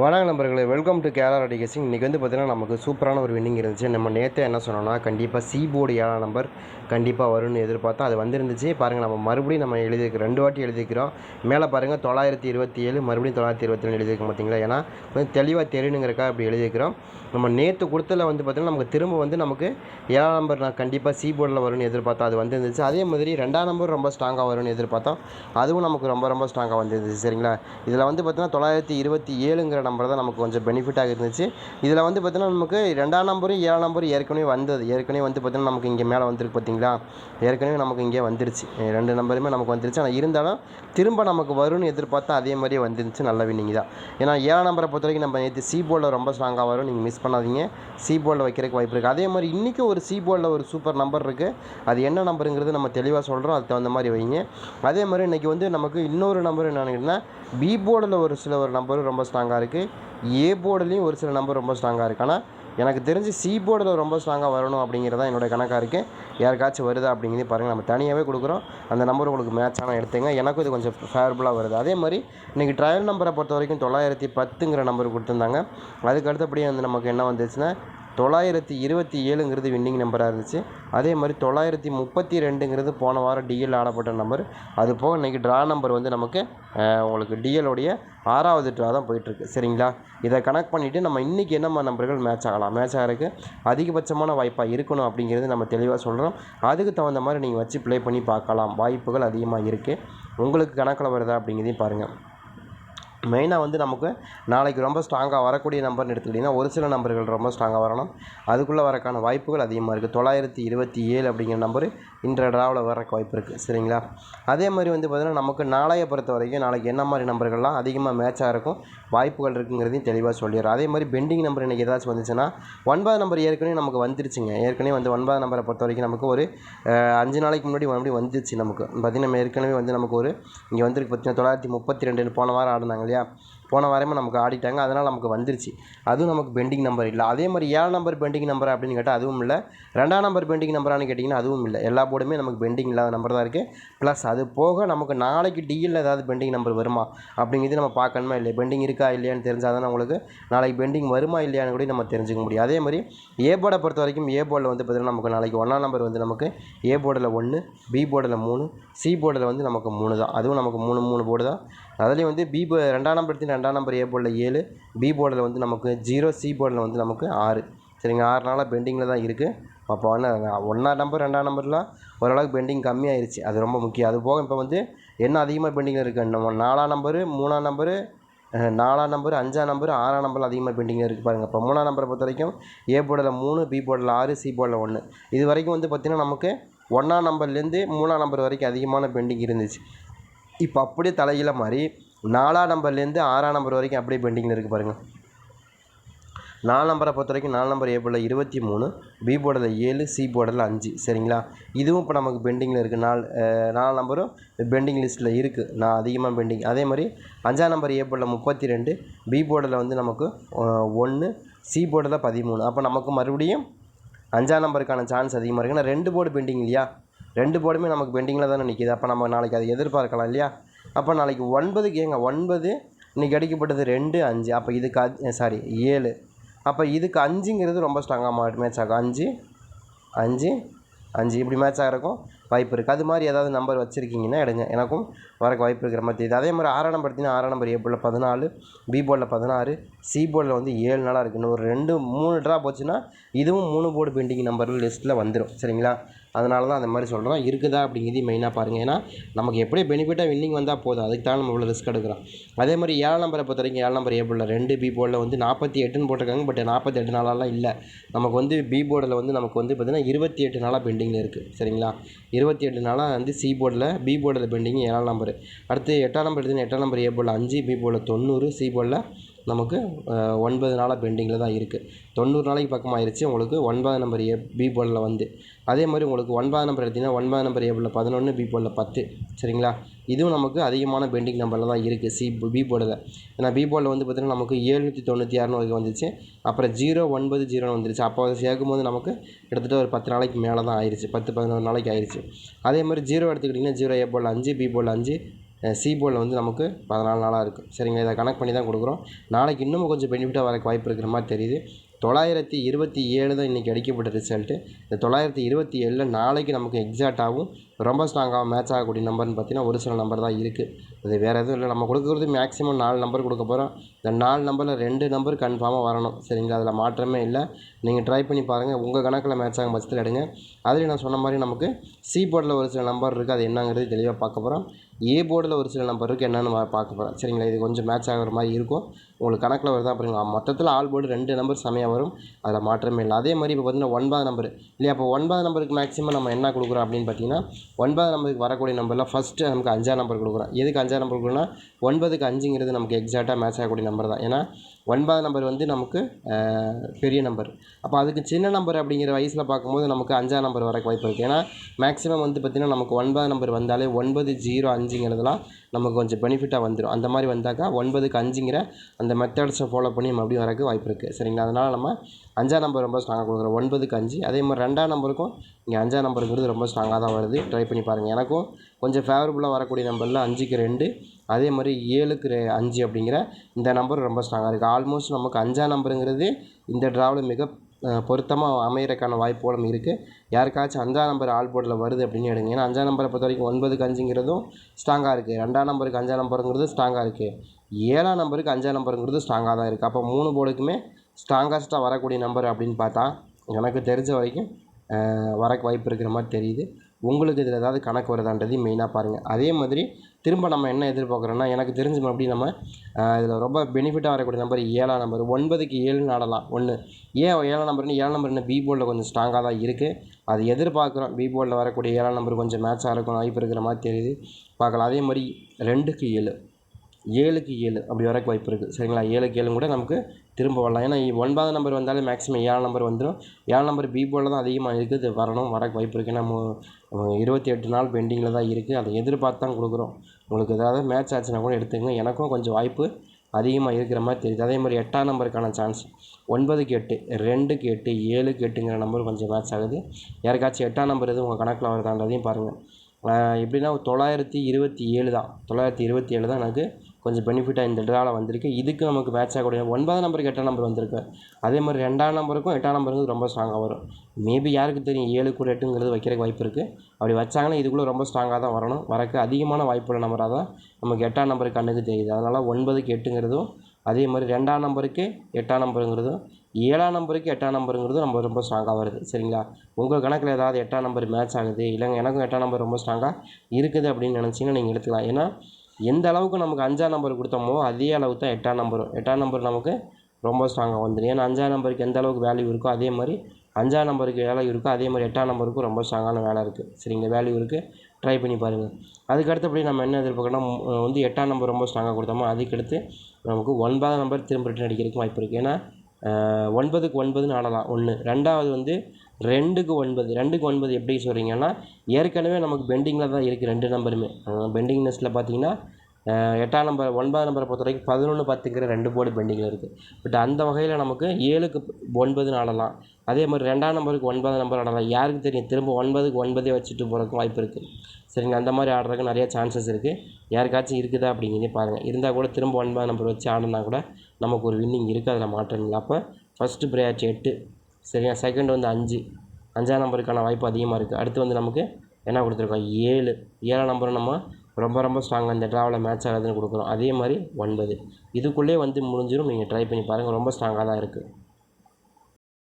வணக்கம் நண்பர்களே welcome to Kerala ரெடிகேசிங் இன்றைக்கி வந்து பார்த்திங்கன்னா நமக்கு சூப்பரான ஒரு வின்னிங் இருந்துச்சு. நம்ம நேற்று என்ன சொன்னோம்னா கண்டிப்பாக சி போர்டு ஏழாம் நம்பர் கண்டிப்பாக வரும்னு எதிர்பார்த்தோம் அது வந்துருந்துச்சு. பாருங்கள் நம்ம மறுபடியும் நம்ம எழுதிக்கிறோம் ரெண்டு வாட்டி எழுதிக்கிறோம் மேலே பாருங்கள் தொள்ளாயிரத்தி இருபத்தி ஏழு மறுபடியும் தொள்ளாயிரத்தி இருபத்தி ஏழு எழுதியிருக்கோம் பார்த்தீங்களா ஏன்னா கொஞ்சம் தெளிவாக தெரியணுங்கிறக்கா அப்படி எழுதிக்கிறோம் நம்ம நேற்று கொடுத்ததில் வந்து பார்த்திங்கன்னா நமக்கு திரும்ப வந்து நமக்கு ஏழாம் நம்பர் நான் கண்டிப்பாக சி போர்டில் வரும்னு எதிர்பார்த்தா அது வந்துருந்துச்சு. அதே மாதிரி ரெண்டாம் நம்பர் ரொம்ப ஸ்ட்ராங்காக வரும்னு எதிர்பார்த்தோம். அதுவும் நமக்கு ரொம்ப ரொம்ப ஸ்ட்ராங்காக வந்துருந்துச்சு. சரிங்களா? இதில் வந்து பார்த்திங்கன்னா தொள்ளாயிரத்தி இருபத்தி ஏழுங்கிற நம்பர் தான் நமக்கு கொஞ்சம் பெனிஃபிட்டாக இருந்துச்சு. இதில் வந்து பார்த்திங்கன்னா நமக்கு ரெண்டாம் நம்பரும் ஏழாம் நம்பரும் ஏற்கனவே வந்தது. ஏற்கனவே வந்து பார்த்திங்கன்னா நமக்கு இங்கே மேலே வந்திருக்கு பார்த்தீங்களா ஏற்கனவே நமக்கு இங்கே வந்துருச்சு. ரெண்டு நம்பருமே நமக்கு வந்துருச்சு. ஆனால் இருந்தாலும் திரும்ப நமக்கு வரும்னு எதிர்பார்த்தா அதே மாதிரியே வந்துருந்துச்சு நல்ல வின்னிங் தான். ஏன்னா ஏழாம் நம்பரை பொறுத்த வரைக்கும் நம்ம நேற்று சி போர்டில் ரொம்ப ஸ்ட்ராங்காக வரும். நீங்கள் மிஸ் பண்ணாதீங்க. சி போர்டில் வைக்கிறதுக்கு வாய்ப்பு இருக்குது அதே மாதிரி இன்றைக்கும் ஒரு சி போர்டில் ஒரு சூப்பர் நம்பர் இருக்குது அது என்ன நம்பருங்கிறது நம்ம தெளிவாக சொல்கிறோம் அதுக்கு தகுந்த மாதிரி வைங்க. அதே மாதிரி இன்றைக்கி வந்து நமக்கு இன்னொரு நம்பர் என்னென்னா பி போர்டில் ஒரு சில ஒரு நம்பரும் ரொம்ப ஸ்ட்ராங்காக இருக்குது ஏ போர்டுலேயும் ஒரு சில நம்பர் ரொம்ப ஸ்ட்ராங்காக இருக்குது ஆனால் எனக்கு தெரிஞ்சு சி போர்டில் ரொம்ப ஸ்ட்ராங்காக வரணும் அப்படிங்கிறது தான் என்னோடய கணக்காக இருக்குது யாருக்காச்சும் வருதா அப்படிங்கிறதையும் பாருங்கள் நம்ம தனியாகவே கொடுக்குறோம். அந்த நம்பர் உங்களுக்கு மேட்ச் ஆனால் எடுத்துங்க எனக்கும் இது கொஞ்சம் ஃபேவரபுளாக வருது. அதே மாதிரி இன்றைக்கி ட்ரையல் நம்பரை பொறுத்த வரைக்கும் தொள்ளாயிரத்தி பத்துங்கிற நம்பர் கொடுத்துருந்தாங்க. அதுக்கு அடுத்தபடி வந்து நமக்கு என்ன வந்துச்சுன்னா தொள்ளாயிரத்தி இருபத்தி ஏழுங்கிறது வின்னிங் நம்பராக இருந்துச்சு. அதே மாதிரி தொள்ளாயிரத்தி முப்பத்தி ரெண்டுங்கிறது போன வாரம் டிஎல் ஆடப்பட்ட நம்பர் அது போக இன்றைக்கி ட்ரா நம்பர் வந்து நமக்கு உங்களுக்கு டிஎலோடைய ஆறாவது ட்ரா தான் போயிட்டுருக்கு. சரிங்களா? இதை கனெக்ட் பண்ணிவிட்டு நம்ம இன்றைக்கி என்னம்மா நம்பர்கள் மேட்ச் ஆகலாம்? மேட்ச் ஆகிறதுக்கு அதிகபட்சமான வாய்ப்பாக இருக்கணும் அப்படிங்கிறது நம்ம தெளிவாக சொல்கிறோம் அதுக்கு தகுந்த மாதிரி நீங்கள் வச்சு ப்ளே பண்ணி பார்க்கலாம். வாய்ப்புகள் அதிகமாக இருக்குது உங்களுக்கு கணக்கில் வருதா அப்படிங்கிறதையும் பாருங்கள் மெயினாக வந்து நமக்கு நாளைக்கு ரொம்ப ஸ்ட்ராங்காக வரக்கூடிய நம்பர்னு எடுத்துக்கிட்டிங்கன்னா ஒரு சில நம்பர்கள் ரொம்ப ஸ்ட்ராங்காக வரணும். அதுக்குள்ளே வரக்கான வாய்ப்புகள் அதிகமாக இருக்குது தொள்ளாயிரத்தி இருபத்தி ஏழு அப்படிங்கிற நம்பரு இன்றைய ட்ராவில் வரக்கு வாய்ப்பு இருக்குது சரிங்களா? அதே மாதிரி வந்து பார்த்திங்கன்னா நமக்கு நாளைய பொறுத்த வரைக்கும் நாளைக்கு என்ன மாதிரி நம்பர்கள்லாம் அதிகமாக மேட்சாக இருக்கும் வாய்ப்புகள் இருக்குங்கிறதையும் தெளிவாக சொல்லிடுறோம் அதே மாதிரி பெண்டிங் நம்பர் இன்றைக்கி ஏதாச்சும் வந்துச்சுன்னா ஒன்பது நம்பர் ஏற்கனவே நமக்கு வந்துருச்சுங்க. ஏற்கனவே வந்து ஒன்பது நம்பரை பொறுத்த வரைக்கும் நமக்கு ஒரு அஞ்சு நாளைக்கு முன்னாடி மறுபடியும் வந்துருச்சு நமக்கு. பார்த்திங்கன்னா ஏற்கனவே வந்து நமக்கு ஒரு இங்கே வந்துருக்கு பார்த்தீங்கன்னா தொள்ளாயிரத்தி முப்பத்தி ரெண்டு போன வாரம் ஆடினாங்க இல்லையா? போன வாரமே நமக்கு ஆடிட்டாங்க அதனால் நமக்கு வந்துருச்சு. அதுவும் நமக்கு பெண்டிங் நம்பர் இல்லை. அதே மாதிரி ஏழு நம்பர் பெண்டிங் நம்பர் அப்படின்னு கேட்டால் அதுவும் இல்லை. ரெண்டாம் நம்பர் பெண்டிங் நம்பரானு கேட்டிங்கன்னா அதுவும் இல்லை. எல்லா போர்டுமே நமக்கு பெண்டிங் இல்லாத நம்பர் தான் இருக்குது ப்ளஸ் அது போக நமக்கு நாளைக்கு டிஎல்ல ஏதாவது பெண்டிங் நம்பர் வருமா அப்படிங்கிறது நம்ம பார்க்கணுமா இல்லை பெண்டிங் இருக்கா இல்லையான்னு தெரிஞ்சால் தானே உங்களுக்கு நாளைக்கு பெண்டிங் வருமா இல்லையான்னு கூட நம்ம தெரிஞ்சுக்க முடியும். அதே மாதிரி ஏ போர்டை பொறுத்த வரைக்கும் ஏ போர்டில் வந்து பார்த்திங்கன்னா நமக்கு நாளைக்கு ஒன்றாம் நம்பர் வந்து நமக்கு ஏ போர்டில் ஒன்று பி போர்டில் மூணு சி போர்டில் வந்து நமக்கு மூணு தான். அதுவும் நமக்கு மூணு மூணு போர்டு தான். அதுலேயும் வந்து பி போ ரெண்டாம் நம்பர் எடுத்து ரெண்டாம் நம்பர் ஏ போர்டில் ஏழு. பி போர்டில் வந்து நமக்கு ஜீரோ சி போர்டில் வந்து நமக்கு ஆறு. சரிங்க ஆறு நாளாக பெண்டிங்கில் தான் இருக்குது அப்போ ஒன்றா ஒன்றாம் நம்பர் ரெண்டாம் நம்பர்லாம் ஓரளவுக்கு பெண்டிங் கம்மியாயிருச்சு. அது ரொம்ப முக்கியம். அது போக இப்போ வந்து என்ன அதிகமாக பெண்டிங்கில் இருக்குது நம்ம நாலாம் நம்பரு மூணாம் நம்பரு நாலாம் நம்பர் அஞ்சாம் நம்பர் ஆறாம் நம்பர் அதிகமாக பெண்டிங்கில் இருக்குது பாருங்கள் இப்போ மூணாம் நம்பரை பொறுத்த வரைக்கும் ஏ போர்டில் மூணு பி போர்டில் ஆறு சி போர்டில் ஒன்று இது வரைக்கும் வந்து பார்த்திங்கன்னா நமக்கு ஒன்றாம் நம்பர்லேருந்து மூணாம் நம்பர் வரைக்கும் அதிகமான பெண்டிங் இருந்துச்சு. இப்போ அப்படியே தலைகீழ மாதிரி நாலாம் நம்பர்லேருந்து ஆறாம் நம்பர் வரைக்கும் அப்படியே பெண்டிங்கில் இருக்குது பாருங்கள் நாலு நம்பரை பொறுத்த வரைக்கும் நாலு நம்பர் ஏ போர்டில் இருபத்தி மூணு பி போர்டில் ஏழு சி போர்டில் அஞ்சு. சரிங்களா? இதுவும் இப்போ நமக்கு பெண்டிங்கில் இருக்குது நாலு நாலு நம்பரும் பெண்டிங் லிஸ்ட்டில் இருக்குது நான் அதிகமாக பெண்டிங் அதே மாதிரி அஞ்சாம் நம்பர் ஏ போர்டில் முப்பத்தி ரெண்டு பி போர்டில் வந்து நமக்கு ஒன்று சி போர்டில் பதிமூணு. அப்போ நமக்கு மறுபடியும் அஞ்சாம் நம்பருக்கான சான்ஸ் அதிகமாக இருக்குது ஏன்னா ரெண்டு போர்டு பெண்டிங் இல்லையா? ரெண்டு போர்டுமே நமக்கு பெண்டிங்கில் தானே நிற்கிது அப்போ நம்ம நாளைக்கு அதை எதிர்பார்க்கலாம் இல்லையா? அப்போ நாளைக்கு ஒன்பதுக்கு ஏங்க ஒன்பது இன்றைக்கி அடிக்கப்பட்டது ரெண்டு அஞ்சு. அப்போ இதுக்கு சாரி ஏழு. அப்போ இதுக்கு அஞ்சுங்கிறது ரொம்ப ஸ்ட்ராங்காக மா மேட்ச் ஆகும். அஞ்சு அஞ்சு அஞ்சு. இப்படி மேட்ச் ஆகிறக்கும் வாய்ப்பு இருக்குது அது மாதிரி ஏதாவது நம்பர் வச்சுருக்கீங்கன்னா எடுங்க. எனக்கும் வரக்கு வாய்ப்பு இருக்கிற மாதிரி தெரியுது. அதே மாதிரி ஆறாம் நம்பர் எடுத்தீங்கன்னா ஆறாம் நம்பர் ஏ பதினாலு பி போர்டில் பதினாறு சி போர்டில் வந்து ஏழு நாளாக இருக்குது ஒரு ரெண்டு மூணு ட்ரா போச்சுன்னா இதுவும் மூணு போர்டு பெண்டிங் நம்பர் லிஸ்ட்டில் வந்துடும் சரிங்களா? அதனால தான் அந்த மாதிரி சொல்கிறோம் இருக்குதா அப்படிங்கிறது மெயினாக பாருங்கள் ஏன்னா நமக்கு எப்படி பெனிஃபிட்டாக வின்னிங் வந்தால் போதும். அதுக்கு தான் நம்ம இவ்வளோ ரிஸ்க் எடுக்கிறோம். அதே மாதிரி ஏழாம் நம்பரை பொறுத்த வரைக்கும் நம்பர் ஏ போர்டில் ரெண்டு பி போர்டில் வந்து நாற்பத்தி எட்டுன்னு போட்டிருக்காங்க. பட் நாற்பத்தி எட்டு நாளெல்லாம் இல்லை. நமக்கு வந்து பி போர்டில் வந்து நமக்கு வந்து பார்த்திங்கன்னா இருபத்தி எட்டு நாளாக பெண்டிங்கில் இருக்குது சரிங்களா? இருபத்தி எட்டு நாளாக வந்து சி போர்டில் பி போர்டில் பெண்டிங் ஏழாம் நம்பர் அடுத்து எட்டாம் நம்பர் எடுத்தீங்கன்னா எட்டாம் நம்பர் ஏ போர்டில் அஞ்சு பி போர்டில் தொண்ணூறு சி போர்டில் நமக்கு ஒன்பது நாளாக பெண்டிங்கில் தான் இருக்குது தொண்ணூறு நாளைக்கு பக்கம் ஆயிடுச்சு உங்களுக்கு ஒன்பது நம்பர் ஏ பி போர்டில் வந்து. அதே மாதிரி உங்களுக்கு ஒன்பது நம்பர் எடுத்திங்கன்னா ஒன்பது நம்பர் ஏ போர்டில் பதினொன்று பி போர்டில் பத்து. சரிங்களா? இதுவும் நமக்கு அதிகமான பெண்டிங் நம்பரில் தான் இருக்குது சி பி போர்டில். ஏன்னா பி போர்டில் வந்து பார்த்திங்கன்னா நமக்கு ஏழ்நூற்றி தொண்ணூற்றி ஆறுனு வரைக்கும் வந்துச்சு. அப்புறம் ஜீரோ ஒன்பது ஜீரோன்னு வந்துருச்சு. அப்போ அதை சேர்க்கும்போது நமக்கு கிட்டத்தட்ட ஒரு பத்து நாளைக்கு மேலே தான் ஆயிடுச்சு பத்து பதினோரு நாளைக்கு ஆயிடுச்சு அதே மாதிரி ஜீரோ எடுத்துக்கிட்டிங்கன்னா ஜீரோ ஏ போர்டில் அஞ்சு பி போர்டில் அஞ்சு சி போர்டில் வந்து நமக்கு பதினாலு நாளாக இருக்குது சரிங்களா? இதை கனெக்ட் பண்ணி தான் கொடுக்குறோம். நாளைக்கு இன்னும் கொஞ்சம் பெனிஃபிட்டாக வரக்கு வாய்ப்பு இருக்கிற மாதிரி தெரியுது. தொள்ளாயிரத்தி இருபத்தி ஏழு தான் இன்றைக்கி அடிக்கப்பட்ட ரிசல்ட்டு இந்த தொள்ளாயிரத்தி இருபத்தி ஏழில் நாளைக்கு நமக்கு எக்ஸாக்டாகவும் ரொம்ப ஸ்ட்ராங்காக மேட்ச் ஆகக்கூடிய நம்பர்னு பார்த்தீங்கன்னா ஒரு சில நம்பர் தான் இருக்குது அது வேறு எதுவும் இல்லை. நம்ம கொடுக்குறது மேக்ஸிமம் நாலு நம்பர் கொடுக்க போகிறோம் இந்த நாலு நம்பரில் ரெண்டு நம்பர் கன்ஃபார்மாக வரணும். சரிங்களா? அதில் மாற்றமே இல்லை. நீங்கள் ட்ரை பண்ணி பாருங்கள் உங்கள் கணக்கில் மேட்ச் ஆகும் பட்சத்தில் எடுங்க. அதுலேயும் நான் சொன்ன மாதிரி நமக்கு சி போர்டில் ஒரு சில நம்பர் இருக்குது அது என்னங்கிறது தெளிவாக பார்க்க போகிறோம் ஏ போர்டில் ஒரு சில நம்பர் இருக்குது என்னென்னு பார்க்க போகிறோம் சரிங்களா? இது கொஞ்சம் மேட்ச் ஆகிற மாதிரி இருக்கும். உங்களுக்கு கணக்கில் வருதா அப்படிங்களா மொத்தத்தில் ஆல் போர்டு ரெண்டு நம்பர் செமையாக வரும். அதில் மாற்றமே இல்லை. அதே மாதிரி இப்போ பார்த்தீங்கன்னா ஒன்பது நம்பர் இல்லையா? அப்போ ஒன்பது நம்பருக்கு மேக்ஸிமம் நம்ம என்ன கொடுக்குறோம் அப்படின்னு பார்த்தீங்கன்னா ஒன்பது நம்பருக்கு வரக்கூடிய நம்பரில் ஃபஸ்ட்டு நமக்கு அஞ்சாம் நம்பர் கொடுக்குறோம். எதுக்கு அஞ்சாம் நம்பர் கொடுக்குறோம்னா ஒன்பதுக்கு அஞ்சுங்கிறது நமக்கு எக்ஸாக்டாக மேட்ச் ஆகக்கூடிய நம்பர் தான். ஏன்னா ஒன்பது நம்பர் வந்து நமக்கு பெரிய நம்பர் அப்போ அதுக்கு சின்ன நம்பர் அப்படிங்கிற வயசில் பார்க்கும்போது நமக்கு அஞ்சாம் நம்பர் வரக்கு வாய்ப்பு இருக்குது ஏன்னா மேக்ஸிமம் வந்து பார்த்திங்கன்னா நமக்கு ஒன்பது நம்பர் வந்தாலே ஒன்பது ஜீரோ அஞ்சுங்கிறதுலாம் நமக்கு கொஞ்சம் பெனிஃபிட்டாக வந்துடும் அந்த மாதிரி வந்தாக்கா ஒன்பதுக்கு அஞ்சுங்கிற அந்த மெத்தட்ஸை ஃபாலோ பண்ணி நம்ம அப்படியே வரக்கு வாய்ப்பு இருக்குது சரிங்களா? அதனால் நம்ம அஞ்சாம் நம்பர் ரொம்ப ஸ்ட்ராங்காக கொடுக்குறோம். ஒன்பதுக்கு அஞ்சு. அதே மாதிரி ரெண்டாம் நம்பருக்கும் இங்கே அஞ்சாம் நம்பருங்கிறது ரொம்ப ஸ்ட்ராங்காக தான் வருது. ட்ரை பண்ணி பாருங்கள் எனக்கும் கொஞ்சம் ஃபேவரபுளாக வரக்கூடிய நம்பரில் அஞ்சுக்கு ரெண்டு. அதே மாதிரி ஏழுக்கு ரெ- அஞ்சு அப்படிங்கிற இந்த நம்பர் ரொம்ப ஸ்ட்ராங்காக இருக்குது ஆல்மோஸ்ட் நமக்கு அஞ்சாம் நம்பருங்கிறது இந்த ட்ராவில் மிக பொருத்தமாக அமையிறக்கான வாய்ப்புகளும் இருக்குது யாருக்காச்சும் அஞ்சாம் நம்பர் ஆல் போர்டில் வருது அப்படின்னு எடுங்க ஏன்னா அஞ்சாம் நம்பரை பொறுத்த வரைக்கும் ஒன்பதுக்கு அஞ்சுங்கிறதும் ஸ்ட்ராங்காக இருக்குது ரெண்டாம் நம்பருக்கு அஞ்சாம் நம்பருங்கிறது ஸ்ட்ராங்காக இருக்குது ஏழாம் நம்பருக்கு அஞ்சாம் நம்பருங்கிறது ஸ்ட்ராங்காக தான் இருக்குது அப்போ மூணு போர்டுக்குமே ஸ்ட்ராங்கஸ்ட்டாக வரக்கூடிய நம்பர் அப்படின்னு பார்த்தா எனக்கு தெரிஞ்ச வரைக்கும் வரக்கு வாய்ப்பு இருக்கிற மாதிரி தெரியுது. உங்களுக்கு இதில் ஏதாவது கணக்கு வருதான்றதையும் மெயினாக பாருங்கள் அதே மாதிரி திரும்ப நம்ம என்ன எதிர்பார்க்குறோன்னா எனக்கு தெரிஞ்சு மறுபடியும் நம்ம இதில் ரொம்ப பெனிஃபிட்டாக வரக்கூடிய நம்பர் ஏழாம் நம்பர் ஒன்பதுக்கு ஏழுன்னு ஆடலாம். ஒன்று ஏன் ஏழாம் நம்பர்னு ஏழாம் நம்பர் என்ன பி போர்டில் கொஞ்சம் ஸ்ட்ராங்காக தான் இருக்குது அது எதிர்பார்க்குறோம். பி போர்டில் வரக்கூடிய ஏழாம் நம்பர் கொஞ்சம் மேட்சாக இருக்கும். வாய்ப்பு இருக்கிற மாதிரி தெரியுது. பார்க்கலாம். அதே மாதிரி ரெண்டுக்கு ஏழு. ஏழுக்கு ஏழு. அப்படி வரக்கு வாய்ப்பு இருக்குது சரிங்களா? ஏழுக்கு ஏழு கூட நமக்கு திரும்ப வரலாம். ஏன்னா ஒன்பது ஒன்பதாம் நம்பர் வந்தாலே மேக்ஸிமம் ஏழாம் நம்பர் வந்துடும் ஏழாம் நம்பர் பி போர்டில் தான் அதிகமாக இருக்குது இது வரணும் வர வாய்ப்பு இருக்குது நம்ம இருபத்தி எட்டு நாள் பெண்டிங்கில் தான் இருக்குது அதை எதிர்பார்த்து தான் கொடுக்குறோம். உங்களுக்கு ஏதாவது மேட்ச் ஆச்சுன்னா கூட எடுத்துங்க எனக்கும் கொஞ்சம் வாய்ப்பு அதிகமாக இருக்கிற மாதிரி தெரியுது. அதே மாதிரி எட்டாம் நம்பருக்கான சான்ஸ் ஒன்பதுக்கு எட்டு ரெண்டுக்கு எட்டு ஏழுக்கு எட்டுங்கிற நம்பர் கொஞ்சம் மேட்ச் ஆகுது. யாருக்காச்சும் எட்டாம் நம்பர் எதுவும் உங்கள் கணக்கில் வருதான்றதையும் பாருங்கள் எப்படின்னா தொள்ளாயிரத்தி இருபத்தி ஏழு தான். தொள்ளாயிரத்தி இருபத்தி ஏழு தான் எனக்கு கொஞ்சம் பெனிஃபிட்டாக இந்த ட்ராவில் வந்திருக்கு. இதுக்கு நமக்கு மேட்ச் ஆகக்கூடிய ஒன்பதாம் நம்பருக்கு எட்டாம் நம்பர் வந்திருக்கு. அதே மாதிரி ரெண்டாம் நம்பருக்கும் எட்டாம் நம்பருக்கும் ரொம்ப ஸ்ட்ராங்காக வரும். மேபி யாருக்கு தெரியும் ஏழு கூட எட்டுங்கிறது வைக்கிறதுக்கு வாய்ப்பு இருக்குது அப்படி வச்சாங்கன்னா இதுக்குள்ளே ரொம்ப ஸ்ட்ராங்காக தான் வரணும். வரக்கு அதிகமான வாய்ப்புள்ள நம்பராக தான் நமக்கு எட்டாம் நம்பருக்கு கண்ணுக்கு தெரியுது. அதனால் ஒன்பதுக்கு எட்டுங்கிறதும் அதே மாதிரி ரெண்டாம் நம்பருக்கு எட்டாம் நம்பருங்கிறதும் ஏழாம் நம்பருக்கு எட்டாம் நம்பருங்கிறதும் நம்ம ரொம்ப ஸ்ட்ராங்காக வருது. சரிங்களா? உங்கள் கணக்கில் ஏதாவது எட்டாம் நம்பர் மேட்ச் ஆகுது இல்லைங்க எனக்கும் எட்டாம் நம்பர் ரொம்ப ஸ்ட்ராங்காக இருக்குது அப்படின்னு நினச்சிங்கன்னா நீங்கள் எடுத்துக்கலாம். ஏன்னா எந்த அளவுக்கு நமக்கு அஞ்சாம் நம்பர் கொடுத்தோமோ அதே அளவுக்கு தான் எட்டாம் நம்பரும். எட்டாம் நம்பர் நமக்கு ரொம்ப ஸ்ட்ராங்காக வந்துடும் ஏன்னா அஞ்சாம் நம்பருக்கு எந்த அளவுக்கு வேல்யூ இருக்கோ அதே மாதிரி அஞ்சாம் நம்பருக்கு வேலை இருக்கோ அதே மாதிரி எட்டாம் நம்பருக்கும் ரொம்ப ஸ்ட்ராங்கான வேலை இருக்குது சரிங்களா வேல்யூ இருக்குது ட்ரை பண்ணி பாருங்கள் அதுக்கு அடுத்தபடி நம்ம என்ன எதிர்பார்க்கணும் வந்து எட்டாம் நம்பர் ரொம்ப ஸ்ட்ராங்காக கொடுத்தோமோ அதுக்கடுத்து நமக்கு ஒன்பதாம் நம்பர் திரும்ப ரிட்டர்ன் அடிக்கிறதுக்கு வாய்ப்பு இருக்குது ஏன்னா ஒன்பதுக்கு ஒன்பதுன்னு ஆடலாம். ஒன்று ரெண்டாவது வந்து ரெண்டுக்கு ஒன்பது ரெண்டுக்கு ஒன்பது எப்படி சொல்கிறீங்கன்னா ஏற்கனவே நமக்கு பெண்டிங்கில் தான் இருக்குது ரெண்டு நம்பருமே பெண்டிங் லிஸ்ட்டில் பார்த்தீங்கன்னா எட்டாம் நம்பர் ஒன்பதாம் நம்பரை பொறுத்த வரைக்கும் பதினொன்று பத்துங்கிற ரெண்டு போர்டு பெண்டிங்கில் இருக்குது பட் அந்த வகையில் நமக்கு ஏழுக்கு ஒன்பதுன்னு ஆடலாம். அதே மாதிரி ரெண்டாம் நம்பருக்கு ஒன்பதாம் நம்பர் ஆடலாம். யாருக்கு தெரியும்? திரும்ப ஒன்பதுக்கு ஒன்பதே வச்சுட்டு போகிறதுக்கு வாய்ப்பு இருக்குது சரிங்க அந்த மாதிரி ஆடுறதுக்கு நிறையா சான்சஸ் இருக்குது யாருக்காச்சும் இருக்குதா அப்படிங்கிறதே பாருங்கள் இருந்தால் கூட திரும்ப ஒன்பதாம் நம்பர் வச்சு ஆடினா கூட நமக்கு ஒரு வின்னிங் இருக்குது. அதில் மாற்றம் அப்போ ஃபஸ்ட்டு ப்ரையாரிட்டி எட்டு. சரியா? செகண்ட் வந்து அஞ்சு. அஞ்சாம் நம்பருக்கான வாய்ப்பு அதிகமாக இருக்குது அடுத்து வந்து நமக்கு என்ன கொடுத்துருக்கோம்? ஏழு. ஏழாம் நம்பரும் நம்ம ரொம்ப ரொம்ப ஸ்ட்ராங்காக இந்த ட்ராவில் மேட்ச் ஆகாதுன்னு கொடுக்குறோம். அதே மாதிரி ஒன்பது. இதுக்குள்ளே வந்து முடிஞ்சிடும் நீங்கள் ட்ரை பண்ணி பாருங்கள் ரொம்ப ஸ்ட்ராங்காக தான் இருக்குது